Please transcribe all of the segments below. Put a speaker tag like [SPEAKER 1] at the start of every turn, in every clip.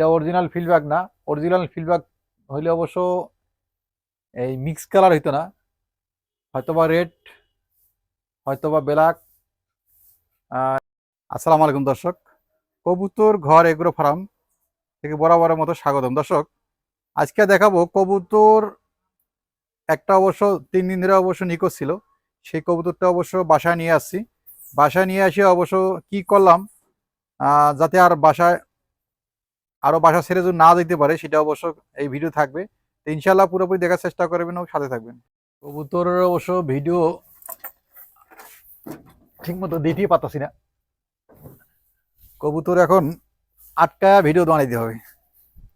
[SPEAKER 1] এটা অরিজিনাল ফিল্ডব্যাক না। অরিজিনাল ফিল্ডব্যাক হইলে অবশ্য এই মিক্স কালার হইতো না। হয়তোবা রেড হয়তোবা ব্ল্যাক আসসালামু আলাইকুম দর্শক। কবুতর ঘর এগ্রো ফার্ম থেকে বরাবরের মতো স্বাগতম। দর্শক, আজকে দেখাবো কবুতর একটা অবশ্য তিন দিন ধরে অবশ্য নিখোঁজ ছিল। সেই কবুতরটা অবশ্য বাসায় নিয়ে আসছি। বাসায় নিয়ে এসে অবশ্য কি করলাম? যাতে আর বাসায় আরও বাসা ছেড়ে যদি না যেতে পারে সেটা অবশ্য এই ভিডিও থাকবে। তো ইনশাল্লাহ পুরোপুরি দেখার চেষ্টা করবেন ও সাথে থাকবেন। কবুতরের অবশ্য ভিডিও ঠিক মতো দিতেই পারতাছি না। কবুতর এখন আটকা ভিডিও বানাইতে হবে।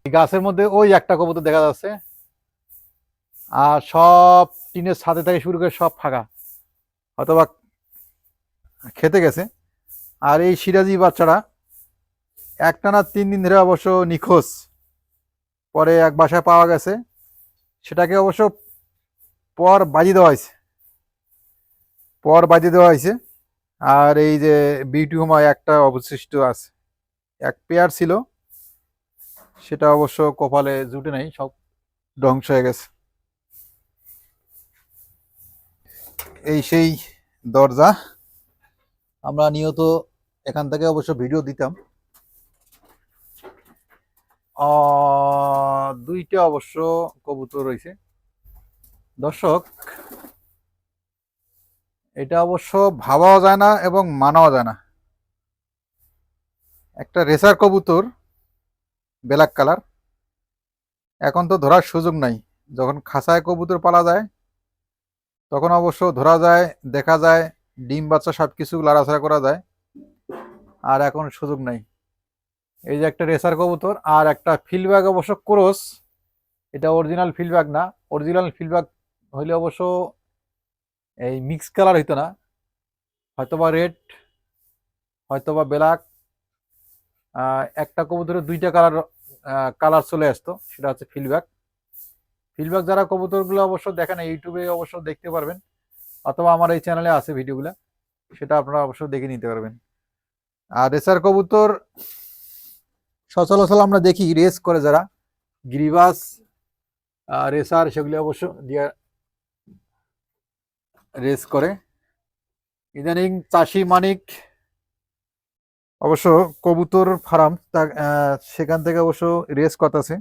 [SPEAKER 1] এই গাছের মধ্যে ওই একটা কবুতর দেখা যাচ্ছে। আর সব টিনের ছাদে থেকে শুরু করে সব ফাঁকা। অথবা খেতে গেছে। আর এই সিরাজি বাচ্চারা একটানা তিন দিন ধরে অবশ্য নিখোঁজ। পরে এক বাসায় পাওয়া গেছে। সেটাকে অবশ্য পর বাজি দেওয়া হয়েছে। পর বাজি দেওয়া হয়েছে। আর এই যে বিউটি হোমায় একটা অবশিষ্ট আছে। এক পেয়ার ছিল। সেটা অবশ্য কপালে জুটে নাই, সব ধ্বংস হয়ে গেছে। এই সেই দরজা। আমরা নিয়ত এখান থেকে অবশ্য ভিডিও দিতাম। দুইটা অবশ্য কবুতর রয়েছে। দর্শক, এটা অবশ্য ভাবাও যায় না এবং মানাও যায় না। একটা রেসার কবুতর, ব্ল্যাক কালার, এখন তো ধরার সুযোগ নাই। যখন খাঁচায় কবুতর পালা যায়, তখন অবশ্য ধরা যায়, দেখা যায়, ডিম, বাচ্চা সব কিছু লাড়াছাড়া করা যায়, আর এখন সুযোগ নাই। এই যে একটা রেসার কবুতর আর একটা ফিল্ডব্যাগ অবশ্য ক্রস। এটা অরিজিনাল ফিল্ডব্যাগ না। অরিজিনাল ফিল্ডব্যাগ হইলে অবশ্য এই মিক্স কালার হইতো না। হয়তোবা রেড হয়তোবা ব্ল্যাক একটা কবুতরের দুইটা কালার কালার চলে আসতো। সেটা হচ্ছে ফিল্ডব্যাক ফিল্ডব্যাক যারা কবুতরগুলো অবশ্য দেখেন ইউটিউবে অবশ্য দেখতে পারবেন, অথবা আমার এই চ্যানেলে আছে ভিডিওগুলো সেটা আপনারা অবশ্য দেখে নিতে পারবেন। আর রেসার কবুতর সচরাচর আমরা দেখি রেস করে যারা। গিরিবাস রেসার সেগুলি অবশ্য দিয়ে রেস করে। ইদানিং চাষি মানিক অবশ্য কবুতর ফার্ম তা সেখান থেকে অবশ্য রেস করতেছে।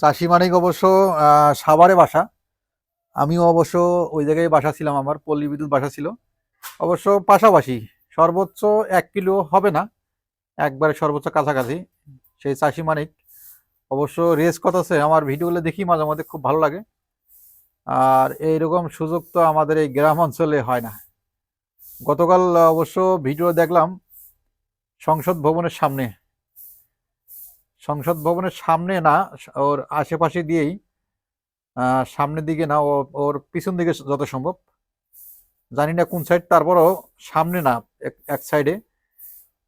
[SPEAKER 1] চাষি মানিক অবশ্য সাভারে বাসা। আমিও অবশ্য ওই জায়গায় বাসা ছিলাম আমার, পল্লী বিদ্যুৎ বাসা ছিল। অবশ্য পাশাপাশি সর্বোচ্চ এক কিলো হবে না, একবারে সর্বোচ্চ কাছাকাছি, সেই চাষি মানিক। অবশ্য রেস করতেছে আমার ভিডিওগুলো দেখি মাঝে মাঝে খুব ভালো লাগে। আর এইরকম সুযোগ তো আমাদের এই গ্রাম অঞ্চলে হয় না। গতকাল অবশ্য ভিডিও দেখলাম সংসদ ভবনের সামনে। সংসদ ভবনের সামনে না, ওর আশেপাশে দিয়েই সামনের দিকে না ওর পিছন দিকে যত সম্ভব। জানি না কোন সাইড তারপরও সামনে না, এক- সাইডে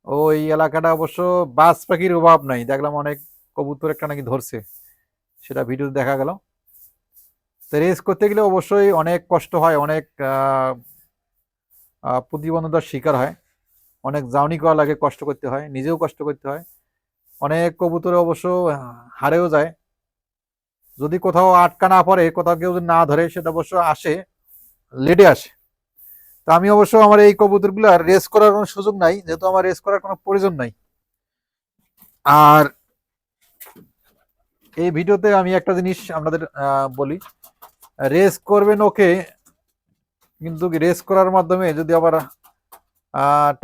[SPEAKER 1] ওই এলাকাটা অবশ্য বাজ পাখির অভাব নাই। দেখলাম অনেক কবুতর একটা নাকি ধরছে। সেটা ভিডিও দেখা গেল। তো রেস করতে গেলে অবশ্যই অনেক কষ্ট হয়, অনেক প্রতিবন্ধতার শিকার হয়। অনেক জাউনি করা লাগে, কষ্ট করতে হয়, নিজেও কষ্ট করতে হয়। অনেক কবুতরে অবশ্য হারেও যায়। যদি কোথাও আটকা না পড়ে, কোথাও কেউ না ধরে, সেটা অবশ্য আসে, লেটে আসে। তো আমি অবশ্য আমার এই কবুতরগুলো রেস করার কোনো সুযোগ নাই, যেহেতু আমার রেস করার কোনো প্রয়োজন নাই। আর এই ভিডিওতে আমি একটা জিনিস আপনাদের বলি। রেস করবেন ওকে, কিন্তু রেস করার মাধ্যমে যদি আবার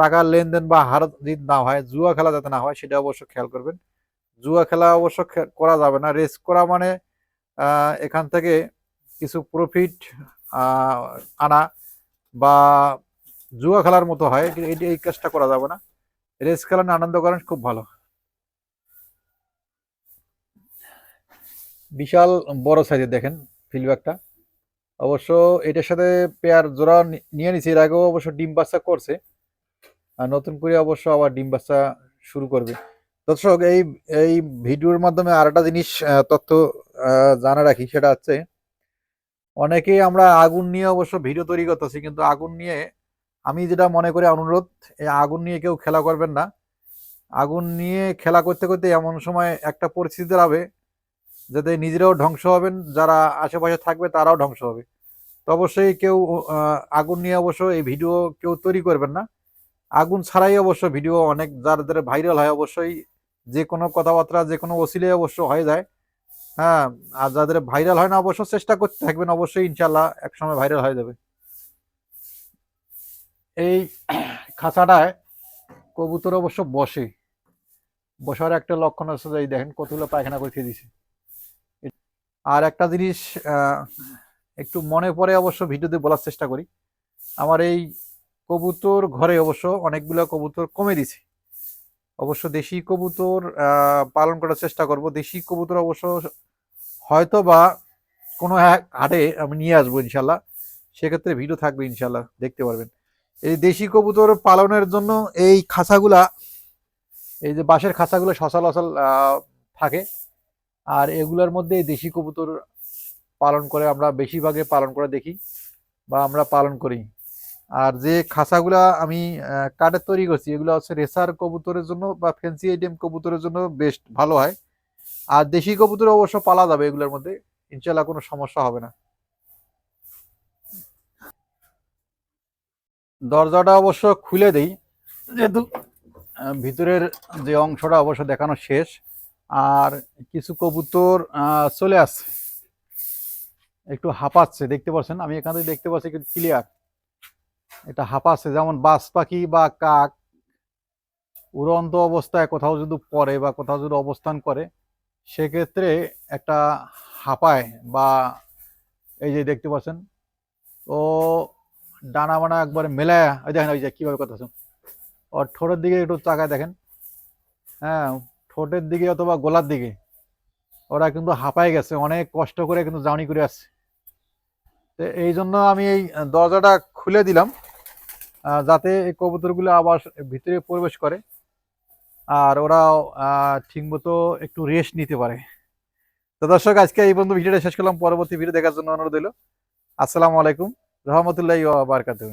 [SPEAKER 1] টাকার লেনদেন বা হার জিত না হয়, জুয়া খেলা যাতে না হয়, সেটা অবশ্য খেয়াল করবেন। জুয়া খেলা অবশ্য করা যাবে না। রেস করা মানে এখান থেকে কিছু প্রফিট আনা বা জুয়া খেলার মতো হয়। এই কাজটা করা যাবে না। রেস খেলা নিয়ে আনন্দ করেন, খুব ভালো। বিশাল বড় সাইজের দেখেন ফিল্ডব্যাকটা অবশ্য এটার সাথে পেয়ার জোড়া নিয়ে নিছে। এর আগেও অবশ্য ডিম বাচ্চা করছে। আর নতুন করে অবশ্য আবার ডিম বাচ্চা শুরু করবে। দর্শক, এই এই ভিডিওর মাধ্যমে আর একটা জিনিস তথ্য জানা রাখি সেটা হচ্ছে, অনেকেই আমরা আগুন নিয়ে অবশ্য ভিডিও তৈরি করতেছি, কিন্তু আগুন নিয়ে আমি যেটা মনে করি অনুরোধ, এই আগুন নিয়ে কেউ খেলা করবেন না। আগুন নিয়ে খেলা করতে করতে এমন সময় একটা পরিস্থিতি দাঁড়াবে যাতে নিজেরাও ধ্বংস হবেন, যারা আশেপাশে থাকবে তারাও ধ্বংস হবে। তো অবশ্যই কেউ আগুন নিয়ে অবশ্য এই ভিডিও কেউ তৈরি করবেন না। আগুন ছাড়াই অবশ্য ভিডিও অনেক যাদের ভাইরাল হয়, অবশ্যই যে কোনো কথাবার্তা, যে কোনো ওসিলে অবশ্য হয়ে যায় হ্যাঁ আর যাদের ভাইরাল হয় না, অবশ্য চেষ্টা করতে থাকবেন, অবশ্যই ইনশাল্লাহ একসময় ভাইরাল হয়ে যাবে। এই খাঁচাটায় কবুতর অবশ্য বসে। বসার একটা লক্ষণ আছে যে দেখেন কতগুলো পায়খানা করে দিছে। আর একটা জিনিস একটু মনে পড়ে অবশ্য ভিডিওতে বলার চেষ্টা করি। আমার এই কবুতর ঘরে অবশ্য অনেকগুলো কবুতর কমে দিছে। অবশ্য দেশি কবুতর পালন করার চেষ্টা করব। দেশি কবুতর অবশ্য হয়তো বা কোনো এক হাটে আমি নিয়ে আসব ইনশাল্লাহ। সেক্ষেত্রে ভিডিও থাকবে ইনশাল্লাহ, দেখতে পারবেন। এই দেশি কবুতর পালনের জন্য এই খাঁচাগুলা এই যে বাঁশের খাঁচাগুলো সসাল অসাল থাকে। আর এগুলোর মধ্যে এই দেশি কবুতর পালন করে, আমরা বেশিরভাগে পালন করে দেখি বা আমরা পালন করি। আর যে খাঁচাগুলা আমি কাঠের তৈরি করছি, এগুলো হচ্ছে রেসার কবুতরের জন্য বা ফ্যান্সি আইটেম কবুতরের জন্য বেস্ট ভালো হয়। আর দেশি কবুতর অবশ্য পালা যাবে এগুলোর মধ্যে। ইনশাল্লাহ কোনো সমস্যা হবে না। দরজাটা অবশ্য খুলে দেই। যেহেতু ভিতরের যে অংশটা অবশ্য দেখানো শেষ। আর কিছু কবুতর চলে আসছে। একটু হাঁপাচ্ছে দেখতে পাচ্ছেন? আমি এখান থেকে দেখতে পাচ্ছি একটু ক্লিয়ার এটা হাঁপাচ্ছে যেমন বাস পাখি বা কাক। উড়ন্ত অবস্থায় কোথাও যদি পড়ে বা কোথাও যদি অবস্থান করে সেক্ষেত্রে একটা হাঁপায় বা এই যে দেখতে পাচ্ছেন, ও ডানা বানা একবার মেলায় ওই দেখেন ওই যে কীভাবে কথা ওর ঠোঁটের দিকে একটু তাকায় দেখেন। হ্যাঁ ঠোঁটের দিকে অথবা গলার দিকে। ওরা কিন্তু হাঁপায় গেছে, অনেক কষ্ট করে কিন্তু জার্নি করে আসছে। তো এই জন্য আমি এই দরজাটা খুলে দিলাম যাতে এই কবুতরগুলো আবার ভিতরে প্রবেশ করে। আর ওরা ঠিকমতো একটু রেস্ট নিতে পারে। তো দর্শক, আজকে এই বন্ধু ভিডিওটা শেষ করলাম। পরবর্তী ভিডিও দেখার জন্য অনুরোধ হলো আসসালামু আলাইকুম। রহমতুল্লাহ বারকাতুহ।